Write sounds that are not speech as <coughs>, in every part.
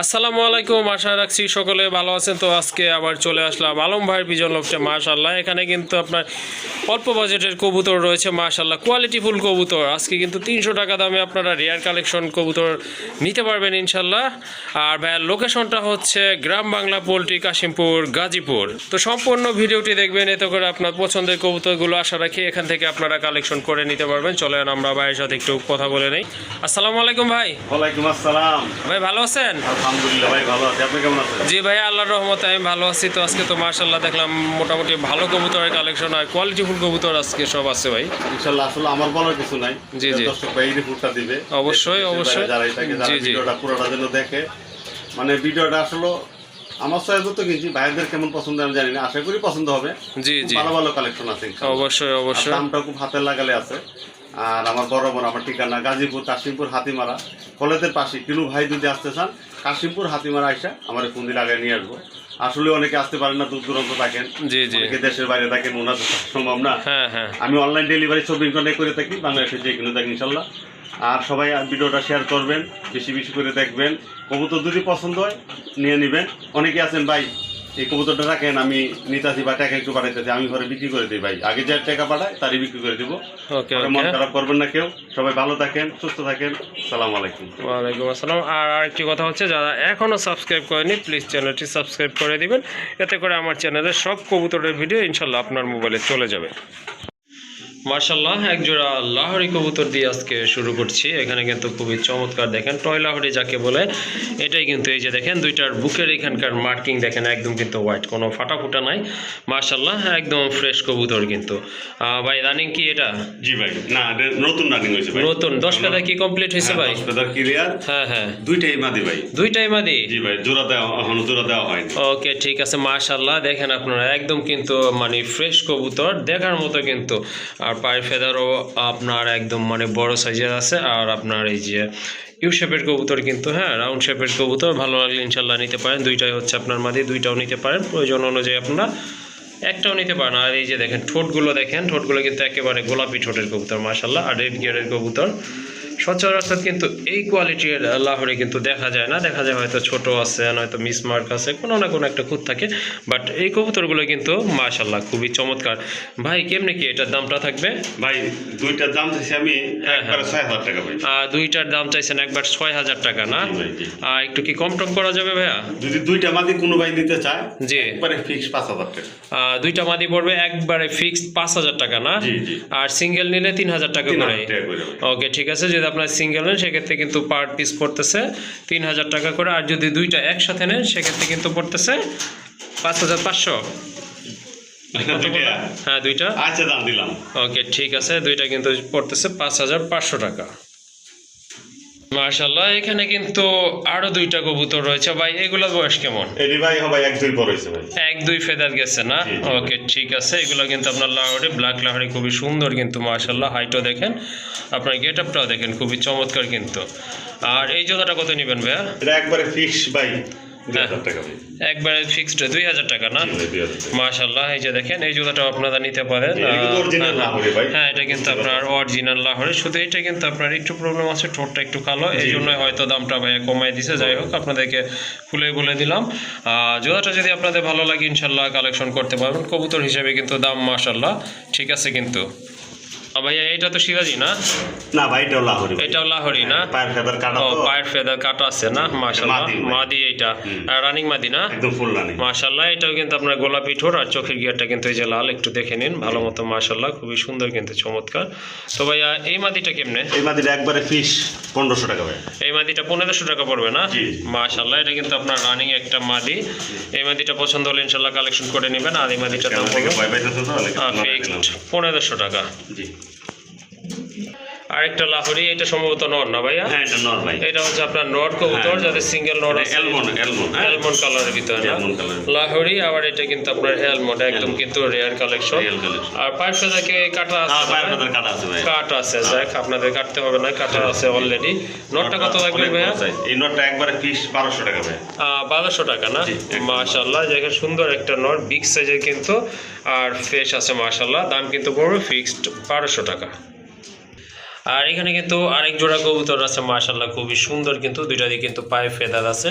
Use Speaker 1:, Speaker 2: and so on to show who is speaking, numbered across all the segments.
Speaker 1: আসসালামু আলাইকুম আশা রাখছি সকলে ভালো আছেন। তো আজকে আবার চলে আসলাম আলম ভাইয়ের পিজন লোকটা মাশাল্লাহ এখানে কিন্তু আপনার অল্প বাজেটের কবুতর রয়েছে মাশাল্লাহ কোয়ালিটিফুল কবুতর। আজকে কিন্তু তিনশো টাকা দামে আপনারা রেয়ার কালেকশন কবুতর নিতে পারবেন ইনশাল্লাহ আর ভাইয়ের লোকেশনটা হচ্ছে গ্রাম বাংলা পোলট্রি কাশিমপুর গাজীপুর। তো সম্পূর্ণ ভিডিওটি দেখবেন এতে করে আপনার পছন্দের কবুতরগুলো আশা রাখি এখান থেকে আপনারা কালেকশন করে নিতে পারবেন। চলেন আমরা ভাইয়ের সাথে একটু কথা বলে নেই। আসসালামু আলাইকুম ভাই।
Speaker 2: ওয়ালাইকুম আসসালাম।
Speaker 1: ভাই ভালো আছেন?
Speaker 2: আলহামদুলিল্লাহ ভাই ভালো আছি। আপনি কেমন আছেন?
Speaker 1: জি ভাই আল্লাহর রহমতে আমি ভালো আছি। তো আজকে তো মার্শাল্লাহ দেখলাম মোটামুটি ভালো কবুতরের কালেকশন আর কোয়ালিটিফুল কবুতর আজকে সব আছে ভাই।
Speaker 2: ইনশাল্লাহ আসলে আমার বলার কিছু নাই।
Speaker 1: জি, জি।
Speaker 2: দর্শক ভাই রিপোর্টটা দিবে।
Speaker 1: অবশ্যই, অবশ্যই।
Speaker 2: যারা
Speaker 1: জি, জি।
Speaker 2: পুরোটা যেন দেখে। মানে ভিডিওটা আসলে আমার তো কিনছি ভাইদের কেমন পছন্দ আমি জানি না। আশা করি পছন্দ হবে।
Speaker 1: জি জি।
Speaker 2: ভালো ভালো কালেকশন আছে
Speaker 1: অবশ্যই অবশ্যই।
Speaker 2: দামটা খুব হাতের লাগালে আছে। আর আমার বড় বোন আমার ঠিকানা গাজীপুর কাশিমপুর হাতিমারা। কলেজের পাশে কিনু ভাই যদি আসতে চান কাশিমপুর হাতিমারা আইসা আমার ফোন দিয়ে লাগাই নিয়ে আসব। আসলে অনেকে আসতে পারেন না দূর দূরান্ত থাকেন। অনেকে দেশের বাইরে থাকেন ওনার তো সম্ভব না।
Speaker 1: হ্যাঁ হ্যাঁ।
Speaker 2: আমি অনলাইন ডেলিভারি চব্বিশ ঘন্টায় করে থাকি বাংলাদেশে যে কোনো থাকি ইনশাল্লাহ। আর সবাই ভিডিওটা শেয়ার করবেন বেশি বেশি করে দেখবেন। কবুতর যদি পছন্দ হয় নিয়ে নেবেন। অনেকে আছেন ভাই এই কবুতরটা রাখেন আমি নিতাছি বা টাকা একটু পাঠাইতেছি আমি ঘরে বিক্রি করে দিই ভাই। আগে যার টাকা পাঠায় তারই বিক্রি করে দিবো। মন খারাপ করবেন না কেউ। সবাই ভালো থাকেন সুস্থ থাকেন। সালাম আলাইকুম।
Speaker 1: ওয়ালাইকুম আসসালাম। আর আরেকটি কথা হচ্ছে যারা এখনও সাবস্ক্রাইব করেনি প্লিজ চ্যানেলটি সাবস্ক্রাইব করে দিবেন। এতে করে আমার চ্যানেলের সব কবুতরের ভিডিও ইনশাল্লাহ আপনার মোবাইলে চলে যাবে। মার্শাল্লাহ একজোড়া লাহরি কবুতর দিয়ে আজকে শুরু করছি। এখানে কিন্তু খুবই চমৎকার দেখেন টয় লাহরি যাকে বলে এটাই কিন্তু এই যে দেখেন দুইটার বুকের এখানকার মার্কিং দেখেন একদম কিন্তু হোয়াইট কোনো ফাটা ফুটা নাই। মার্শাল্লাহ একদম ফ্রেশ কবুতর কিন্তু। ভাই রানিং কি এটা?
Speaker 2: জি ভাই না নতুন রানিং হয়েছে ভাই।
Speaker 1: নতুন দশ পেদা কি কমপ্লিট হয়েছে ভাই?
Speaker 2: ক্লিয়ার
Speaker 1: হ্যাঁ হ্যাঁ।
Speaker 2: দুইটাই মাদি ভাই।
Speaker 1: দুইটাই মাদি?
Speaker 2: জি ভাই জোড়া দেওয়া এখনও জোড়া দেওয়া হয়নি।
Speaker 1: ওকে ঠিক আছে মাশাল্লাহ দেখেন আপনারা একদম কিন্তু মানে ফ্রেশ কবুতর দেখার মতো কিন্তু আর পায়ের ফেদারও আপনার একদম মানে বড় সাইজের আছে আর আপনার এই যে ইউ শেপের কবুতর কিন্তু হ্যাঁ রাউন্ড শেপের কবুতর, ভালো লাগলে ইনশাল্লাহ নিতে পারেন। দুইটাই হচ্ছে আপনার মাদি, দুইটাও নিতে পারেন। প্রয়োজন অনুযায়ী আপনারা একটাও নিতে পারেন। আর এই যে দেখেন, ঠোঁটগুলো দেখেন, ঠোঁটগুলো কিন্তু একেবারে গোলাপি ঠোঁটের কবুতর মাসাল্লাহ আর রেড গিয়ারের কবুতর। সচরাচর কিন্তু এই কোয়ালিটির লাহরে কিন্তু দেখা যায় না। দেখা যায় হয়তো ছোট আছে নয়তো মিসমার্ক আছে কোনো না কোনো একটা খুঁত থাকে। বাট এই কবুতরগুলো কিন্তু মাশাল্লাহ খুবই চমৎকার। ভাই কেমনে কি এটার দামটা থাকবে?
Speaker 2: ভাই দুইটার দাম চাইছি আমি
Speaker 1: হ্যাঁ,
Speaker 2: একবারে ছয় হাজার টাকা ভাই।
Speaker 1: দুইটার দাম চাইছেন একবার ছয় হাজার টাকা না। আর একটু কি কম টম করা যাবে ভাইয়া?
Speaker 2: যদি দুইটা মাদি কোনো ভাই নিতে চায়
Speaker 1: জি।
Speaker 2: একবারে ফিক্স পাঁচ হাজার টাকা।
Speaker 1: দুইটা মাদি পড়বে একবারে ফিক্স পাঁচ হাজার টাকা না। আর সিঙ্গেল নিলে তিন হাজার টাকা করে। ওকে ঠিক আছে যদি আপনার সিঙ্গেল নেন সেক্ষেত্রে কিন্তু পার পিস পড়তেছে তিন হাজার টাকা করে। আর যদি দুইটা একসাথে নেন সেক্ষেত্রে কিন্তু পড়তেছে পাঁচ হাজার পাঁচশো। হ্যাঁ দুইটা।
Speaker 2: আচ্ছা দাম দিলাম।
Speaker 1: ওকে ঠিক আছে। দুইটা কিন্তু পড়তেছে পাঁচ হাজার পাঁচশো টাকা। মার্শাল্লাহ এখানে কিন্তু আরও দুইটা কবুতর রয়েছে। ভাই বয়স কেমন?
Speaker 2: এটি ভাই এক দুই পর হয়েছে ভাই।
Speaker 1: এক দুই ফেদার গেছে না। ওকে ঠিক আছে। এগুলো কিন্তু আপনার লাহোরে ব্ল্যাক লাহোরে খুবই সুন্দর কিন্তু মাশাল্লাহ হাইটও দেখেন আপনার গেট আপটাও দেখেন খুবই চমৎকার কিন্তু। আর এই জোড়াটা কত নেবেন ভাইয়া?
Speaker 2: এটা একবারে ফিক্স ভাই।
Speaker 1: হ্যাঁ। একবারে ফিক্সড দুই হাজার টাকা না। মাশাল্লাহ এই যে দেখেন এই জুতাটাও আপনারা নিতে পারেন।
Speaker 2: এটা কিন্তু
Speaker 1: আহ,
Speaker 2: original
Speaker 1: হ্যাঁ। হ্যাঁ এটা কিন্তু আপনার অরিজিনাল লাহোরে। শুধু এটা কিন্তু আপনার একটু প্রবলেম আছে ঠোঁটটা একটু কালো। এই
Speaker 2: জি।
Speaker 1: জন্য হয়তো দামটা ভাইয়া কমাই দিছে। যাই হোক আপনাদেরকে খুলে বলে দিলাম। জুতাটা যদি আপনাদের ভালো লাগে ইনশাল্লাহ কালেকশন করতে পারবেন। কবুতর হিসেবে কিন্তু দাম মাশাল্লাহ ঠিক আছে কিন্তু। ভাইয়া এটা তো সিরাজি না?
Speaker 2: না ভাই এটাও লাহোরি
Speaker 1: এটাও লাহোরি না?
Speaker 2: পায়ের ফেদার কাটা
Speaker 1: ও পায়ের ফেদার কাটা আছে না? মাশাল্লাহ
Speaker 2: মাদি
Speaker 1: এটা রানিং মাদি না?
Speaker 2: একদম ফুল রানিং
Speaker 1: মাশাল্লাহ এটাও কিন্তু আপনার গোলাপি ঠোঁট আর চোখের গিয়ারটা কিন্তু এই যে লাল একটু দেখে নিন। ভালো মতো মাশাল্লাহ খুবই সুন্দর কিন্তু চমৎকার। তো ভাইয়া এই মাদিটা কেমনে?
Speaker 2: এই মাদিটা একবারে টাকা ভাই।
Speaker 1: এই মাদিটা পনেরোশো টাকা পড়বে না?
Speaker 2: জি।
Speaker 1: মাশাল্লাহ এটা কিন্তু আপনার রানিং একটা মাদি। এই মাদিটা পছন্দ হলে ইনশাল্লাহ কালেকশন করে নেবেন আর এই মাদিটার দাম পড়বে টাকা।
Speaker 2: জি।
Speaker 1: আরেকটা লাহরি এটা সম্ভবত নর না ভাইয়া?
Speaker 2: হ্যাঁ এটা নর ভাই।
Speaker 1: এটা হচ্ছে আপনার নট কবুতর
Speaker 2: হ্যাঁ।
Speaker 1: যাদের সিঙ্গেল নট আছে।
Speaker 2: অ্যালমন্ড অ্যালমন্ড হ্যাঁ।
Speaker 1: কালারের ভিতরে না?
Speaker 2: অ্যালমন্ড কালার
Speaker 1: লাহোরি আবার এটা কিন্তু আপনার হেলমন্ড একদম কিন্তু রেয়ার কালেকশন আর পাইপ কাটা
Speaker 2: হ্যাঁ
Speaker 1: আছে?
Speaker 2: ফেদার কাটা আছে ভাই
Speaker 1: কাট আছে যাক আপনাদের কাটতে হবে না কাটা আছে অলরেডি নটটা কত লাগবে ভাইয়া।
Speaker 2: এই নটটা একবারে ফিক্স বারোশো টাকা ভাই
Speaker 1: বারোশো টাকা না?
Speaker 2: জি, একদম।
Speaker 1: মাশাল্লাহ সুন্দর একটা নট বিগ সাইজের কিন্তু আর ফ্রেশ আছে মাশাল্লাহ দাম কিন্তু পড়বে ফিক্সড বারোশো টাকা। আর এখানে কিন্তু আরেক জোড়া কবুতর আছে মাশাল্লাহ খুবই সুন্দর কিন্তু দুইটা দিয়ে কিন্তু পায়ে ফেদার আছে।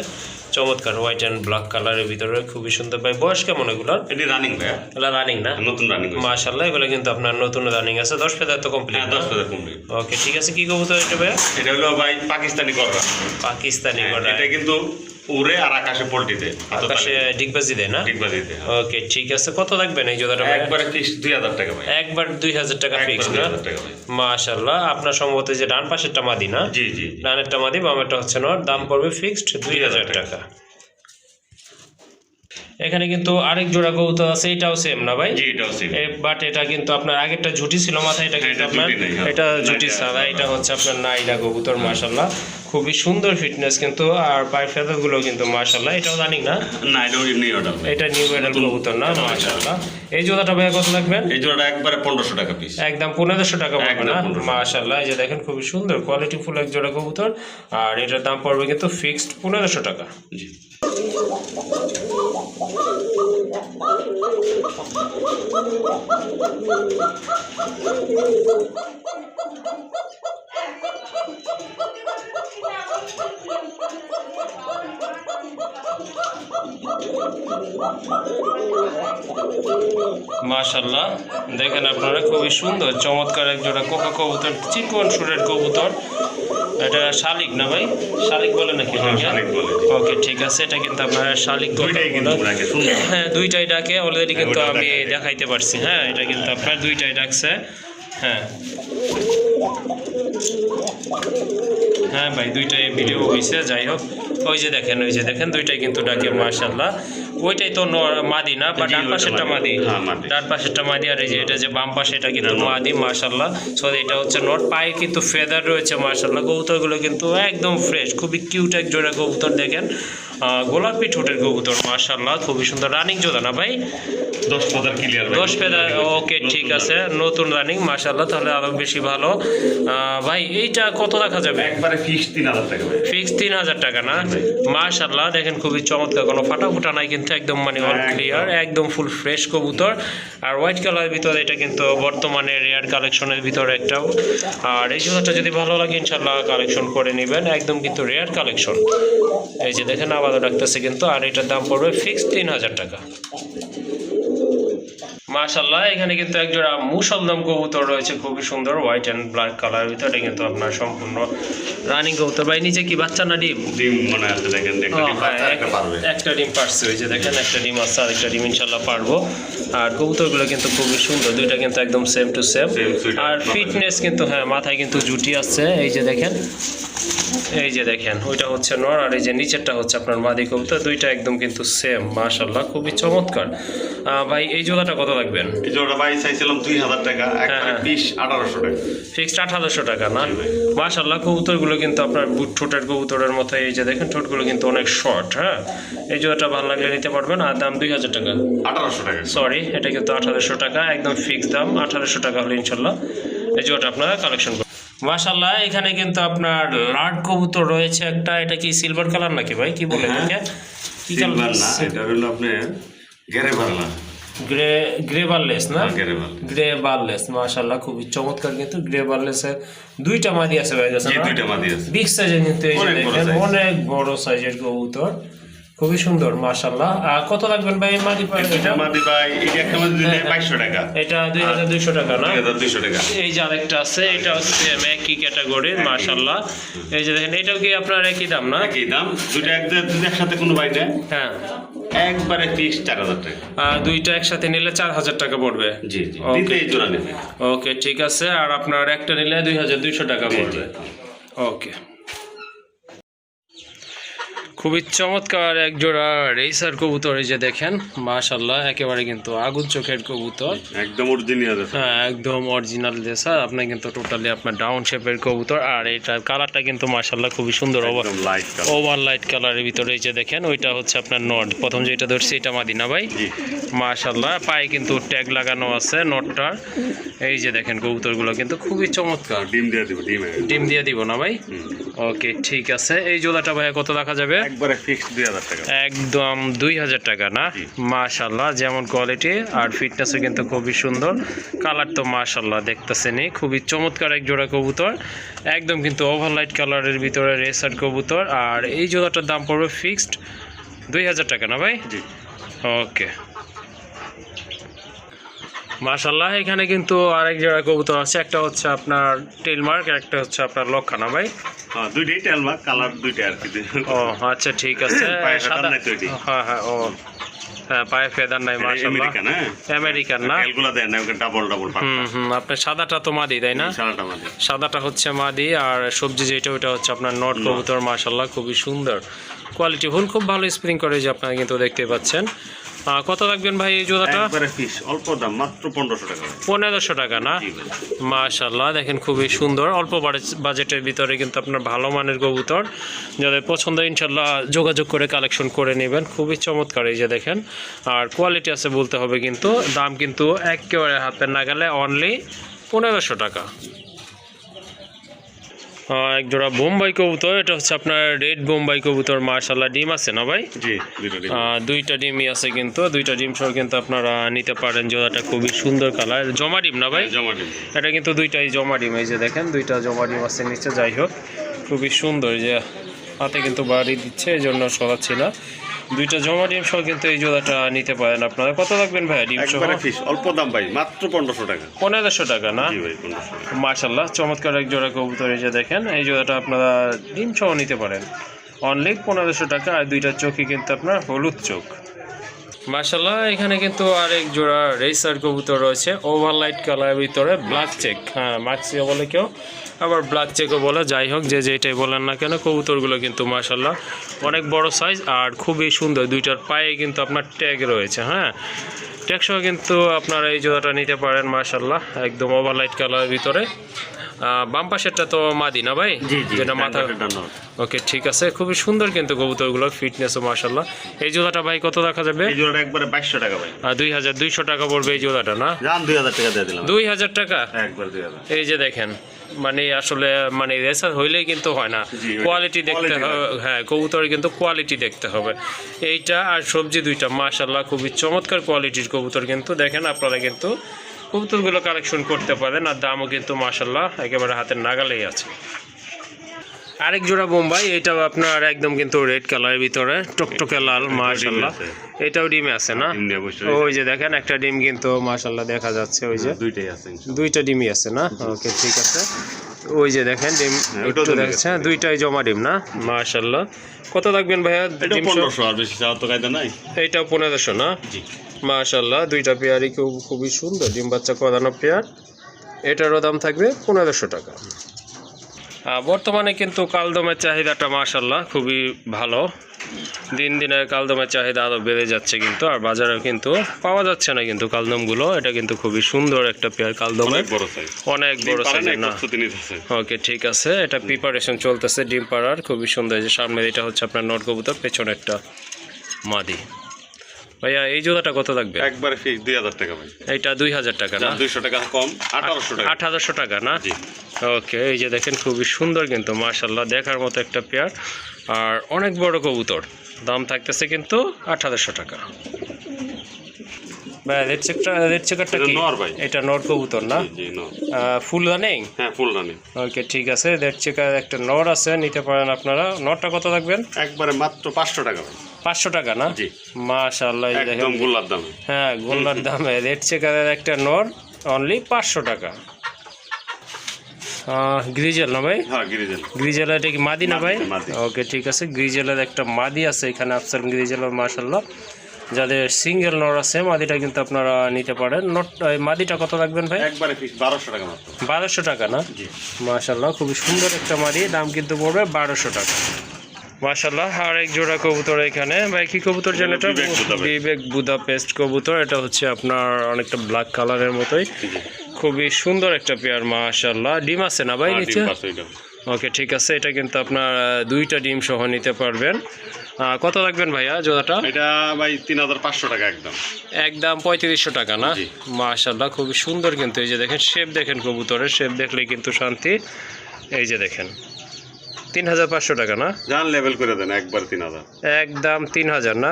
Speaker 1: চমৎকার হোয়াইট অ্যান্ড ব্ল্যাক কালারের ভিতরে খুবই সুন্দর। ভাই বয়স কেমন এগুলোর?
Speaker 2: এটি রানিং ভাইয়া।
Speaker 1: এগুলো রানিং না?
Speaker 2: নতুন রানিং
Speaker 1: মাশাল্লাহ এগুলো কিন্তু আপনার নতুন রানিং আছে। দশ ফেদার তো কমপ্লিট
Speaker 2: হ্যাঁ দশ হাজার কমপ্লিট
Speaker 1: ওকে ঠিক আছে কি কবুতর এটা ভাইয়া?
Speaker 2: এটা হলো ভাই পাকিস্তানি কররা
Speaker 1: পাকিস্তানি
Speaker 2: হ্যাঁ,
Speaker 1: গড়া
Speaker 2: এটা কিন্তু উড়ে আর আকাশে পোল্টিতে
Speaker 1: আকাশে ডিগবাজি দেয় না?
Speaker 2: ডিগবাজিতে
Speaker 1: ওকে ঠিক আছে। কত থাকবেন এই জোড়াটা
Speaker 2: একবার ফিক্স দুই হাজার টাকা ভাই।
Speaker 1: একবার দুই হাজার টাকা ফিক্স না? মাশাল্লাহ আপনার সম্ভবত যে ডান পাশেরটা মাদি না?
Speaker 2: জি জি জি।
Speaker 1: ডানেরটা মাদি বামেরটা হচ্ছে না দাম পড়বে ফিক্সড দুই হাজার টাকা। এখানে কিন্তু আরেক জোড়া কবুতর আছে এটাও সেম না ভাই?
Speaker 2: জি এটাও সেম
Speaker 1: বাট এটা কিন্তু আপনার আগেরটা ঝুটি ছিল মাথায় এটা কিন্তু আপনার
Speaker 2: হ্যাঁ।
Speaker 1: এটা ঝুটি। ছাড়া এটা হচ্ছে আপনার নাইরা কবুতর মাশাল্লাহ খুবই সুন্দর ফিটনেস কিন্তু আর পায় পায়ের ফেদারগুলো কিন্তু মাশাল্লাহ এটাও জানি না?
Speaker 2: না এটাও অর্ডার
Speaker 1: এটা নিউ মেডাল কবুতর না? মাশাল্লাহ এই জোড়াটা ভাইয়া কত লাগবেন
Speaker 2: এই জোড়াটা একবারে পনেরোশো টাকা পিস
Speaker 1: একদম পনেরোশো টাকা পড়বে না?
Speaker 2: 1500
Speaker 1: মাশাল্লাহ এই যে দেখেন খুবই সুন্দর কোয়ালিটি ফুল এক জোড়া কবুতর। আর এটার দাম পড়বে কিন্তু ফিক্সড পনেরোশো টাকা।
Speaker 2: জি।
Speaker 1: মাশাল্লাহ দেখেন আপনারা খুবই সুন্দর চমৎকার এক জোড়া কোকা কবুতর চিকন সুরের কবুতর। এটা শালিক না ভাই? শালিক বলে নাকি
Speaker 2: হ্যাঁ, শালিক বলে।
Speaker 1: ওকে ঠিক আছে এটা কিন্তু আপনারা শালিক হ্যাঁ দুইটাই ডাকে অলরেডি কিন্তু আমি দেখাইতে পারছি। হ্যাঁ এটা কিন্তু আপনার দুইটাই ডাকছে। হ্যাঁ। হ্যাঁ ভাই দুইটাই ভিডিও হয়েছে যাই হোক। ওই যে দেখেন ওই যে দেখেন দুইটাই কিন্তু ডাকে মার্শাল্লাহ ওইটাই তো মাদি না বা ডান পাশেরটা
Speaker 2: মাদি। হ্যাঁ, মাদি।
Speaker 1: ডান পাশেরটা মাদি আর এই যে এটা যে বাম পাশে এটা কিন্তু মাদি মার্শাল্লাহ সো এটা হচ্ছে নট পায়ে কিন্তু ফেদার রয়েছে মার্শাল্লাহ কবুতরগুলো কিন্তু একদম ফ্রেশ খুবই কিউট এক জোড়া কবুতর দেখেন। গোলাপি ঠোঁটের কবুতর মার্শাল্লাহ খুবই সুন্দর রানিং জোদা না ভাই?
Speaker 2: দশ হাজার ক্লিয়ার
Speaker 1: দশ ফেদার ওকে ঠিক আছে। নতুন রানিং মার্শাল্লাহ তাহলে আরও বেশি ভালো। ভাই এইটা কত রাখা যাবে?
Speaker 2: একবারে ফিক্স তিন হাজার টাকা
Speaker 1: ফিক্স তিন হাজার টাকা না? মাশাল্লাহ দেখেন খুবই চমৎকার কোনো ফাটা ফুটা নাই কিন্তু একদম মানে অল। ক্লিয়ার একদম ফুল ফ্রেশ কবুতর। আর হোয়াইট কালারের ভিতরে এটা কিন্তু বর্তমানে রেয়ার কালেকশনের ভিতরে একটাও। আর এই জোড়াটা যদি ভালো লাগে ইনশাল্লাহ কালেকশন করে নেবেন। একদম কিন্তু রেয়ার কালেকশন এই যে দেখেন আবারও ডাকতেছে কিন্তু। আর এটার দাম পড়বে ফিক্সড তিন হাজার টাকা। মাশাল্লাহ এখানে কিন্তু একজোড়া মুসলদম কবুতর রয়েছে খুবই সুন্দর হোয়াইট অ্যান্ড ব্ল্যাক কালার ভিতরে কিন্তু আপনার সম্পূর্ণ রানিং কবুতর। ভাই নিচে কি বাচ্চা না ডিম?
Speaker 2: ডিম মনে আছে দেখেন একটা ডিম
Speaker 1: হ্যাঁ,
Speaker 2: একটা
Speaker 1: ডিম পারছে ওই যে দেখেন একটা ডিম আসছে আর একটা ডিম ইনশাল্লাহ পারব। আর কবুতরগুলো কিন্তু খুবই সুন্দর দুইটা কিন্তু একদম সেম টু সেম আর ফিটনেস কিন্তু হ্যাঁ মাথায় কিন্তু জুটি আছে এই যে দেখেন। এই যে দেখেন ওইটা হচ্ছে নর আর এই যে নিচেরটা হচ্ছে আপনার মাদি কবুতর। দুইটা একদম কিন্তু সেম মাশাল্লাহ খুবই চমৎকার। ভাই এই জোড়াটা কত লাগবেন?
Speaker 2: এই জোড়া ভাই চাইছিলাম দুই হাজার টাকা একবারে
Speaker 1: হ্যাঁ।
Speaker 2: পিস আঠারোশো টাকা।
Speaker 1: ফিক্সড আট হাজারশো টাকা না? মাশাল্লাহ কবুতরগুলো কিন্তু আপনার বুট ঠোঁটের কবুতরের মতো এই যে দেখেন ঠোঁটগুলো কিন্তু অনেক শর্ট হ্যাঁ? এই জোড়াটা ভালো লাগলে নিতে পারবেন আর দাম দুই হাজার টাকা।
Speaker 2: আঠারোশো টাকা।
Speaker 1: সরি এটা কিন্তু আঠারোশো টাকা একদম ফিক্স দাম আঠারোশো টাকা হলে ইনশাল্লাহ এই জোড়াটা আপনারা কালেকশন করুন মাশাল্লাহ এখানে কিন্তু আপনার লাট কবুতর রয়েছে একটা। এটা কি সিলভার কালার নাকি ভাই? কি বলে
Speaker 2: হ্যাঁ।
Speaker 1: এটাকে? কি কালার
Speaker 2: না এটা হলো আপনার গেরে বাংলা
Speaker 1: গ্রে গ্রে বারলেস না?
Speaker 2: গ্রে
Speaker 1: বারলেস মাশাল্লাহ খুবই চমৎকার কিন্তু গ্রে বারলেসের দুইটা মাদি আছে ভাই
Speaker 2: দুইটা মাদি আছে।
Speaker 1: বিগ সাইজের কিন্তু এই।
Speaker 2: অনেক বড়
Speaker 1: সাইজের কবুতর। খুবই সুন্দর মাশাল্লাহ আর কত লাগবেন ভাই মাদি পায়ে
Speaker 2: দুইটা মাদি ভাই এই একটা মাদি দিলে বাইশশো টাকা।
Speaker 1: এটা দুই হাজার দুইশো টাকা না?
Speaker 2: দুই হাজার দুইশো টাকা।
Speaker 1: এই যে আরেকটা আছে এটা হচ্ছে একই। ক্যাটাগরির এই যে দেখেন এটাও কি আপনার একই দাম না?
Speaker 2: একই দাম দুইটা এক একসাথে কোনো ভাই নেয়
Speaker 1: হ্যাঁ।
Speaker 2: একবারে ফিক্স চার হাজার টাকা।
Speaker 1: আর দুইটা একসাথে নিলে চার হাজার টাকা পড়বে?
Speaker 2: জি জি. দিতে জোড়া নেবে
Speaker 1: ওকে ঠিক আছে। আর আপনার একটা নিলে দুই হাজার দুইশো টাকা পড়বে। ওকে খুবই চমৎকার এক জোড়া রেসার কবুতর এই যে দেখেন মাশাল্লাহ একেবারে কিন্তু আগুন চোখের কবুতর।
Speaker 2: একদম অরিজিনাল
Speaker 1: হ্যাঁ একদম অরিজিনাল রেসার আপনার কিন্তু টোটালি আপনার ডাউন শেপের কবুতর আর এটার কালারটা কিন্তু মাশাল্লাহ খুবই সুন্দর ওভার লাইট কালারের ভিতরে এই যে দেখেন ওইটা হচ্ছে আপনার নট। প্রথম যেটা ধরছি এটা মাদিনা ভাই। মাশাল্লাহ পায়ে কিন্তু ট্যাগ লাগানো আছে নটটার এই যে দেখেন কবুতরগুলো কিন্তু খুবই চমৎকার।
Speaker 2: ডিম দিয়ে দিব ডিম।
Speaker 1: ডিম দিয়ে দিব না ভাই। ওকে ঠিক আছে। এই জোড়াটা ভাইয়া কত রাখা যাবে?
Speaker 2: একবারে ফিক্সড দুই হাজার টাকা।
Speaker 1: একদম দুই হাজার টাকা না?
Speaker 2: জি।
Speaker 1: মাশাল্লাহ যেমন কোয়ালিটি আর ফিটনেসও কিন্তু খুবই সুন্দর। কালার তো মাশাল্লাহ দেখতেছেনি খুবই চমৎকার এক জোড়া কবুতর। একদম কিন্তু ওভারলাইট কালারের ভিতরে রেসার কবুতর। আর এই জোড়াটার দাম পড়বে ফিক্সড দুই হাজার টাকা না ভাই?
Speaker 2: জি।
Speaker 1: ওকে। মাশাল্লাহ এখানে কিন্তু আরেক জোড়া কবুতর আছে একটা হচ্ছে আপনার টেলমার্ক একটা হচ্ছে আপনার লক্ষানা ভাই?
Speaker 2: হ্যাঁ দুইটাই টেলমার্ক কালার দুইটা আর কি।
Speaker 1: ও আচ্ছা ঠিক আছে। <coughs>
Speaker 2: পায়ে ফেদার
Speaker 1: সাদা
Speaker 2: নাই তো এটি?
Speaker 1: হ্যাঁ হ্যাঁ ও। হ্যাঁ পায়ে ফেদার নাই মাশাল্লাহ
Speaker 2: আমেরিকান হ্যাঁ?
Speaker 1: না?
Speaker 2: ক্যালগুলা দেন না ওকে ডাবল ডাবল
Speaker 1: হুম হুম আপনার সাদাটা তো মাদি তাই না? সাদাটা হচ্ছে মাদি আর সবজি যেটা ওটা হচ্ছে আপনার নট। কবুতর খুবই সুন্দর। কোয়ালিটি ফুল খুব ভালো স্প্রিং করে যে আপনারা কিন্তু দেখতে পাচ্ছেন। কত রাখবেন ভাই এই জোড়াটা?
Speaker 2: একবারে অল্প দাম মাত্র পনেরোশো টাকা।
Speaker 1: পনেরোশো টাকা না? মাশাল্লাহ দেখেন খুবই সুন্দর অল্প বাজেটের ভিতরে কিন্তু আপনার ভালো মানের কবুতর। যাদের পছন্দ ইনশাল্লাহ যোগাযোগ করে কালেকশন করে নেবেন। খুবই চমৎকার এই যে দেখেন। আর কোয়ালিটি আছে বলতে হবে কিন্তু দাম কিন্তু একেবারে হাতের নাগালে অনলি পনেরোশো টাকা। এক জোড়া বোম্বাই কবুতর এটা হচ্ছে আপনার রেড বোম্বাই কবুতর মার্শাল্লাহ ডিম আছে না ভাই?
Speaker 2: জি
Speaker 1: দুইটা ডিমই আছে কিন্তু দুইটা ডিম সহ কিন্তু আপনারা নিতে পারেন জোড়াটা খুবই সুন্দর কালার। জমা ডিম না ভাই?
Speaker 2: জমা ডিম।
Speaker 1: এটা কিন্তু দুইটাই জমা ডিম এই যে দেখেন দুইটা জমা ডিম আছে নিচে যাই হোক খুবই সুন্দর যে হাতে কিন্তু বাড়ি দিচ্ছে এই জন্য সরাচ্ছি না দুইটা জমা ডিম সহ কিন্তু এই জোড়াটা নিতে পারেন আপনারা। কত রাখবেন ভাই ডিম সহ?
Speaker 2: ফিস অল্প দাম ভাই মাত্র পনেরোশো টাকা।
Speaker 1: পনেরোশো টাকা না? মার্শাল্লাহ চমৎকার এক জোড়া কবুতর এই যে দেখেন এই জোড়াটা আপনারা ডিম সহ নিতে পারেন। অনলি পনেরোশো টাকা আর দুইটা চোখই কিন্তু আপনার হলুদ চোখ। মার্শাল্লাহ এখানে কিন্তু আরেক জোড়া রেসার কবুতর রয়েছে ওভারলাইট কালারের ভিতরে ব্ল্যাক চেক হ্যাঁ মার্কসিও বলে কেউ, আবার ব্ল্যাক চেকও বলে, যাই হোক, যে যেটাই বলেন না কেন, কবুতরগুলো কিন্তু মার্শাল্লাহ অনেক বড় সাইজ আর খুবই সুন্দর, দুইটার পায়ে কিন্তু আপনার ট্যাগ রয়েছে হ্যাঁ। ট্যাগ সহ কিন্তু আপনারা এই জোড়াটা নিতে পারেন মার্শাল্লাহ একদম ওভারলাইট কালারের ভিতরে। বাম পাশেরটা তো মাদি না ভাই? যেটা মাথা ওকে ঠিক আছে। খুবই সুন্দর কিন্তু কবুতরগুলো ফিটনেসও মার্শাল্লাহ এই জোড়াটা ভাই কত রাখা যাবে?
Speaker 2: এই জোড়াটা একবারে বাইশশো টাকা ভাই।
Speaker 1: আর দুই হাজার দুইশো টাকা পড়বে এই জোড়াটা না?
Speaker 2: দুই হাজার টাকা দিয়ে দিলাম।
Speaker 1: দুই হাজার টাকা?
Speaker 2: একবার দুই হাজার।
Speaker 1: এই যে দেখেন মানে আসলে মানে রেসার হইলেই কিন্তু হয় না। কোয়ালিটি দেখতে হবে হ্যাঁ কবুতরের কিন্তু কোয়ালিটি দেখতে হবে। এইটা আর সবজি দুইটা মাশাল্লাহ খুবই চমৎকার কোয়ালিটির কবুতর কিন্তু। দেখেন আপনারা কিন্তু কবুতরগুলো কালেকশন করতে পারেন আর দামও কিন্তু মাসাল্লাহ একেবারে হাতের নাগালেই আছে। আরেক জোড়া বোম্বাই এটাও আপনার একদম কিন্তু রেড কালারের ভিতরে টকটকে লাল মাশাল্লাহ
Speaker 2: আছে।
Speaker 1: এটাও ডিম আছে না? ওই যে দেখেন একটা ডিম কিন্তু মাশাল্লাহ দেখা যাচ্ছে ওই যে
Speaker 2: দুইটাই আছে
Speaker 1: দুইটা ডিমই আছে না? ওকে ঠিক আছে। ওই যে দেখেন ডিম
Speaker 2: হ্যাঁ,
Speaker 1: একটু
Speaker 2: ওটাও ডিম
Speaker 1: দেখছে। দুইটাই জমা ডিম না? মাশাল্লাহ কত রাখবেন ভাইয়া সহ?
Speaker 2: পনেরোশো আর বেশি চাওয়ার তো কায়দা নাই।
Speaker 1: এইটাও পনেরোশো না?
Speaker 2: জি।
Speaker 1: মাশাল্লাহ দুইটা পেয়ারই খুব খুবই সুন্দর ডিম বাচ্চা করানো পেয়ার। এটারও দাম থাকবে পনেরোশো টাকা। বর্তমানে কিন্তু কালদমের চাহিদাটা মাশাল্লাহ খুবই ভালো। দিন দিনে কালদমের চাহিদা আরও বেড়ে যাচ্ছে কিন্তু আর বাজারে কিন্তু পাওয়া যাচ্ছে না কিন্তু কালদমগুলো। এটা কিন্তু খুবই সুন্দর একটা পেয়ার কালদমের
Speaker 2: অনেক বড় সাইজ
Speaker 1: সাইজের না। ওকে ঠিক আছে। এটা প্রিপারেশন চলতেছে ডিম পাড়ার। খুবই সুন্দর এই যে সামনে এটা হচ্ছে আপনার নট কবুতর পেছনে একটা মাদি। ভাইয়া এই জোড়াটা কত লাগবে?
Speaker 2: একবারে ফিক্স দুই হাজার টাকা ভাই।
Speaker 1: এটা দুই হাজার টাকা না?
Speaker 2: দুইশো টাকা কম আঠারোশো টাকা।
Speaker 1: আট হাজারশো টাকা না?
Speaker 2: জি।
Speaker 1: ওকে এই যে দেখেন খুবই সুন্দর কিন্তু মার্শাল্লাহ দেখার মতো একটা পেয়ার আর অনেক বড় কবুতর দাম থাকতেছে কিন্তু আট হাজারশো টাকা। ভাই রেড চেকটা রেড চেকারটা
Speaker 2: এটা
Speaker 1: কি?
Speaker 2: নর ভাই।
Speaker 1: এটা নট কবুতর না?
Speaker 2: জি নো
Speaker 1: ফুল রানিং
Speaker 2: হ্যাঁ ফুল রানি
Speaker 1: ওকে ঠিক আছে। রেড চেকার একটা নট আছে নিতে পারেন আপনারা। নটটা কত রাখবেন?
Speaker 2: একবারে মাত্র পাঁচশো টাকা ভাই।
Speaker 1: পাঁচশো টাকা না?
Speaker 2: জি।
Speaker 1: মাশাল্লাহ
Speaker 2: একদম গোল্লার দামে।
Speaker 1: হ্যাঁ গোল্লার দামে। রেড চেকারের একটা নট অনলি পাঁচশো টাকা। গ্রিজেল না ভাই?
Speaker 2: হ্যাঁ
Speaker 1: এটা কি মাদি না ভাই। ওকে ঠিক আছে। গ্রিজেলের একটা মাদি আছে এখানে আফসার মাশাল্লাহ যাদের সিঙ্গেল নর আছে মাদিটা কিন্তু আপনারা নিতে পারেন। নট মাদিটা কত রাখবেন ভাই?
Speaker 2: একবারে ফিক্স বারোশো টাকা মাত্র।
Speaker 1: বারোশো টাকা না? মাশাল্লাহ খুবই সুন্দর একটা মাদি দাম কিন্তু পড়বে বারোশো টাকা। মাশাল্লাহ আর এক জোড়া কবুতর এখানে। ভাই কি কবুতর জানেন এটা?
Speaker 2: বিবেক বুদাপেস্ট।
Speaker 1: বুদা পেস্ট কবুতর এটা হচ্ছে আপনার অনেকটা ব্ল্যাক কালারের মতোই। খুবই সুন্দর একটা পেয়ার মাশাল্লাহ ডিম আছে না ভাই
Speaker 2: হ্যাঁ,
Speaker 1: নিচে। ওকে ঠিক আছে। এটা কিন্তু আপনার দুইটা ডিম সহ নিতে পারবেন। কত রাখবেন ভাইয়া জোড়াটা?
Speaker 2: এটা ভাই তিন হাজার পাঁচশো টাকা একদম।
Speaker 1: একদম পঁয়ত্রিশশো টাকা না। মাশাল্লাহ খুবই সুন্দর কিন্তু এই যে দেখেন শেপ দেখেন কবুতরের শেপ দেখলেই কিন্তু শান্তি। এই যে দেখেন তিন হাজার পাঁচশো টাকা না?
Speaker 2: যান লেভেল করে দেন একবার তিন হাজার।
Speaker 1: একদম তিন হাজার না।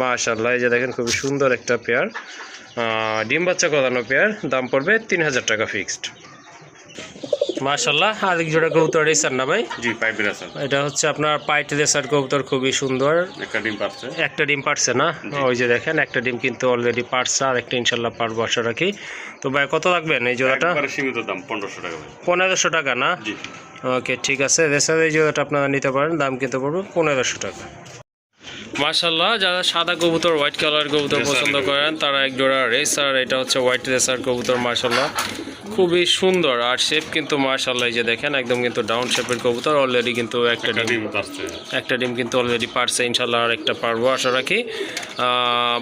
Speaker 1: মাশাল্লাহ এই যে দেখেন খুবই সুন্দর একটা পেয়ার ডিম বাচ্চা করানো পেয়ার দাম পড়বে তিন হাজার টাকা ফিক্সড মাশাল্লাহ আরেক জোড়া কবুতর রেসার না ভাই?
Speaker 2: জি পাইপের আছে
Speaker 1: এটা হচ্ছে আপনার পাইট রেসার কবুতর খুবই সুন্দর।
Speaker 2: একটা ডিম পাচ্ছে
Speaker 1: একটা ডিম পারছে না? ওই যে দেখেন একটা ডিম কিন্তু অলরেডি পারছে আর একটা ইনশাল্লাহ পারব আশা রাখি। তো ভাই কত লাগবেন এই জোড়াটা?
Speaker 2: একবারে সীমিত দাম পনেরোশো টাকা
Speaker 1: পনেরোশো টাকা না?
Speaker 2: জি।
Speaker 1: ওকে ঠিক আছে। রেসার এই জোড়াটা আপনারা নিতে পারেন দাম কিন্তু পড়বে পনেরোশো টাকা। মাশাল্লাহ যারা সাদা কবুতর হোয়াইট কালার কবুতর পছন্দ করেন তারা এক জোড়া রেসার এটা হচ্ছে হোয়াইট রেসার কবুতর মাশাল্লাহ খুবই সুন্দর আর শেপ কিন্তু মাশাল্লাহ এই যে দেখেন একদম কিন্তু ডাউন শেপের কবুতর অলরেডি কিন্তু একটা ডিম একটা ডিম কিন্তু অলরেডি পারছে ইনশাল্লাহ আর একটা পারব আশা রাখি।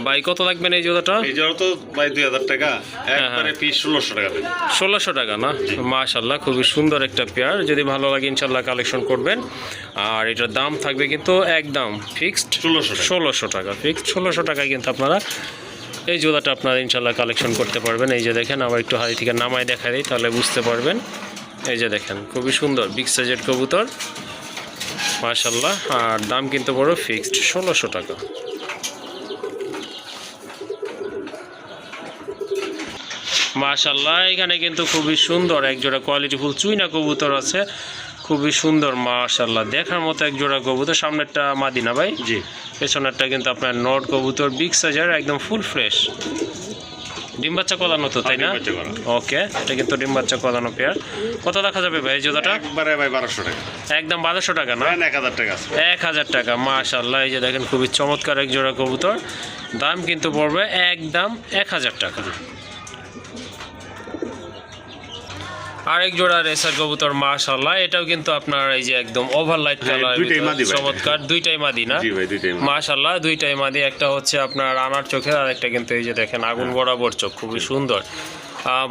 Speaker 1: বাই কত লাগবেন এই জোড়াটা?
Speaker 2: এই জন্য তো ভাই দুই হাজার টাকা
Speaker 1: হ্যাঁ,
Speaker 2: একবারে পিস ষোলোশো টাকা
Speaker 1: ষোলোশো টাকা না? মাশাল্লাহ খুবই সুন্দর একটা পেয়ার যদি ভালো লাগে ইনশাল্লাহ কালেকশন করবেন। আর এটার দাম থাকবে কিন্তু একদম ফিক্সড
Speaker 2: ষোলোশো টাকা।
Speaker 1: ষোলোশো টাকা ফিক্সড ষোলোশো টাকায় কিন্তু আপনারা এই জোড়াটা আপনারা ইনশাল্লাহ কালেকশন করতে পারবেন। এই যে দেখেন, আবার একটু হাড়ি থেকে নামায় দেখা দিই, তাহলে বুঝতে পারবেন। এই যে দেখেন, খুবই সুন্দর বিগ সাইজের কবুতর। মাশাল্লাহ আর দাম কিন্তু বড় ফিক্সড ষোলোশো টাকা। মাশাল্লাহ এখানে কিন্তু খুবই সুন্দর এক জোড়া কোয়ালিটি ফুল চুইনা কবুতর আছে। খুবই সুন্দর মাশাল্লাহ দেখার মতো এক জোড়া কবুতর সামনেরটা মাদিনা ভাই।
Speaker 2: জি।
Speaker 1: পেছনেরটা কিন্তু আপনার নট কবুতর বিগ সাইজের একদম ফুল ফ্রেশ ডিম বাচ্চা কলানো তো তাই না?
Speaker 2: বাচ্চা করানো।
Speaker 1: ওকে এটা কিন্তু ডিম বাচ্চা কলানো পেয়ার কত দেখা যাবে ভাই জোড়াটা?
Speaker 2: একবারে ভাই বারোশো টাকা।
Speaker 1: একদম বারোশো টাকা না?
Speaker 2: নেন এক হাজার টাকা আছে।
Speaker 1: এক হাজার টাকা মাশাল্লাহ এই যে দেখেন খুবই চমৎকার এক জোড়া কবুতর। দাম কিন্তু পড়বে একদম এক হাজার টাকা। আরেক জোড়া রেসার কবুতর মাশাল্লাহ এটাও কিন্তু আপনার এই যে একদম ওভারলাইট
Speaker 2: হ্যাঁ,
Speaker 1: কালার চমৎকার। দুইটাই মাদি না?
Speaker 2: জি ভাই দুইটাই
Speaker 1: মাদি। একটা হচ্ছে আপনার আনার চোখের আর একটা কিন্তু এই যে দেখেন আগুন বরাবর চোখ খুবই সুন্দর।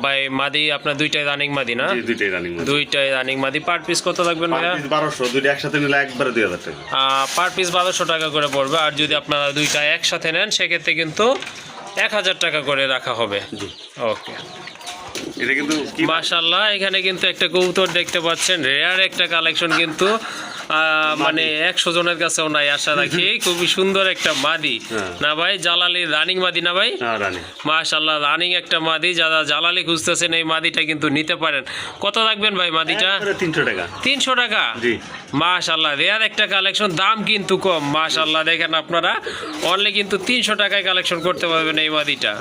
Speaker 1: ভাই মাদি আপনার দুইটাই রানিং মাদি না?
Speaker 2: জি দুইটাই রানিং
Speaker 1: দুইটাই রানিং মাদি। পার পিস কত লাগবেন ভাইয়া?
Speaker 2: বারোশো দুইটা একসাথে নিলে একবারে দুই হাজার টাকা।
Speaker 1: পার পিস বারোশো টাকা করে পড়বে। আর যদি আপনারা দুইটা একসাথে নেন সেক্ষেত্রে কিন্তু এক হাজার টাকা করে রাখা হবে।
Speaker 2: জি।
Speaker 1: ওকে
Speaker 2: এটা কিন্তু
Speaker 1: মাশাল্লাহ এখানে কিন্তু একটা কবুতর দেখতে পাচ্ছেন। রেয়ার একটা কালেকশন কিন্তু মানে একশো জনের কাছেও নাই আশা রাখি। <laughs> খুবই সুন্দর একটা মাদি।
Speaker 2: হ্যাঁ।
Speaker 1: না ভাই জালালি রানিং মাদি না ভাই? মাশাল্লাহ রানিং একটা মাদি। যারা জালালি খুঁজতেছেন এই মাদিটা কিন্তু নিতে পারেন। কত রাখবেন ভাই মাদিটা?
Speaker 2: তিনশো টাকা।
Speaker 1: তিনশো টাকা? মাশাল্লাহ রেয়ার একটা কালেকশন দাম কিন্তু কম। মাশাল্লাহ দেখেন আপনারা। অনলি কিন্তু তিনশো টাকায় কালেকশন করতে পারবেন এই মাদিটা।